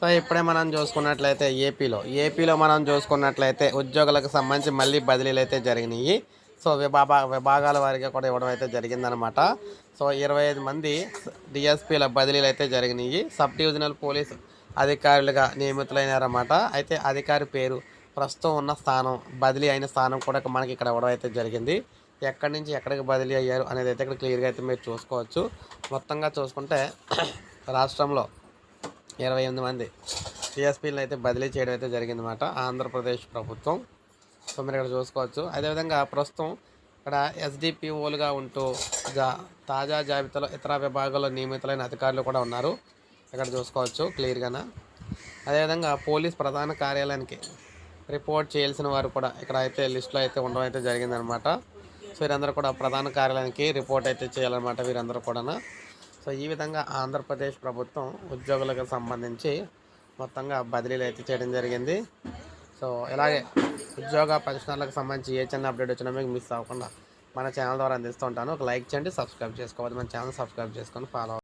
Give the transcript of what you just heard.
So ఇప్పుడే మనం చూసుకున్నట్లయితే ఏపీలో ఏపీలో మనం చూసుకున్నట్లయితే ఉద్యోగులకు సంబంధించి మళ్ళీ బదిలీలు అయితే జరిగినాయి. సో విభాగ విభాగాల వారిగా కూడా ఇవ్వడం అయితే జరిగిందనమాట సో ఇరవై ఐదు మంది డిఎస్పీల బదిలీలు అయితే జరిగినాయి. సబ్ డివిజనల్ పోలీస్ అధికారులుగా నియమితులైనారన్నమాట. అయితే అధికారి పేరు ప్రస్తుతం ఉన్న స్థానం బదిలీ అయిన స్థానం కూడా మనకి ఇక్కడ ఇవ్వడం అయితే జరిగింది. ఎక్కడి నుంచి ఎక్కడికి బదిలీ అయ్యారు అనేది అయితే ఇక్కడ క్లియర్గా అయితే మీరు చూసుకోవచ్చు. మొత్తంగా చూసుకుంటే రాష్ట్రంలో ఇరవై ఎనిమిది మంది. టీఎస్పీలను అయితే బదిలీ చేయడం అయితే జరిగిందన్నమాట. ఆంధ్రప్రదేశ్ ప్రభుత్వం. సో మీరు ఇక్కడ చూసుకోవచ్చు. అదేవిధంగా ప్రస్తుతం ఇక్కడ ఎస్డిపిఓలుగా ఉంటూ జా తాజా జాబితాలో ఇతర విభాగాల్లో నియమితులైన అధికారులు కూడా ఉన్నారు. ఇక్కడ చూసుకోవచ్చు క్లియర్గాన. అదేవిధంగా పోలీస్ ప్రధాన కార్యాలయానికి రిపోర్ట్ చేయాల్సిన వారు కూడా ఇక్కడ అయితే లిస్టులో అయితే ఉండడం అయితే జరిగిందనమాట సో వీరందరూ కూడా ప్రధాన కార్యాలయానికి రిపోర్ట్ అయితే చేయాలన్నమాట వీరందరూ కూడా సో ఈ విధంగా ఆంధ్రప్రదేశ్ ప్రభుత్వం ఉద్యోగులకు సంబంధించి మొత్తంగా బదిలీలు అయితే చేయడం జరిగింది. సో ఇలాగే ఉద్యోగ పెన్షనర్లకు సంబంధించి ఏ చిన్న అప్డేట్ వచ్చినా మీకు మిస్ అవ్వకుండా మన ఛానల్ ద్వారా అందిస్తూ ఉంటాను. ఒక లైక్ చేయండి సబ్స్క్రైబ్ చేసుకోవాలి మన ఛానల్ సబ్స్క్రైబ్ చేసుకొని ఫాలో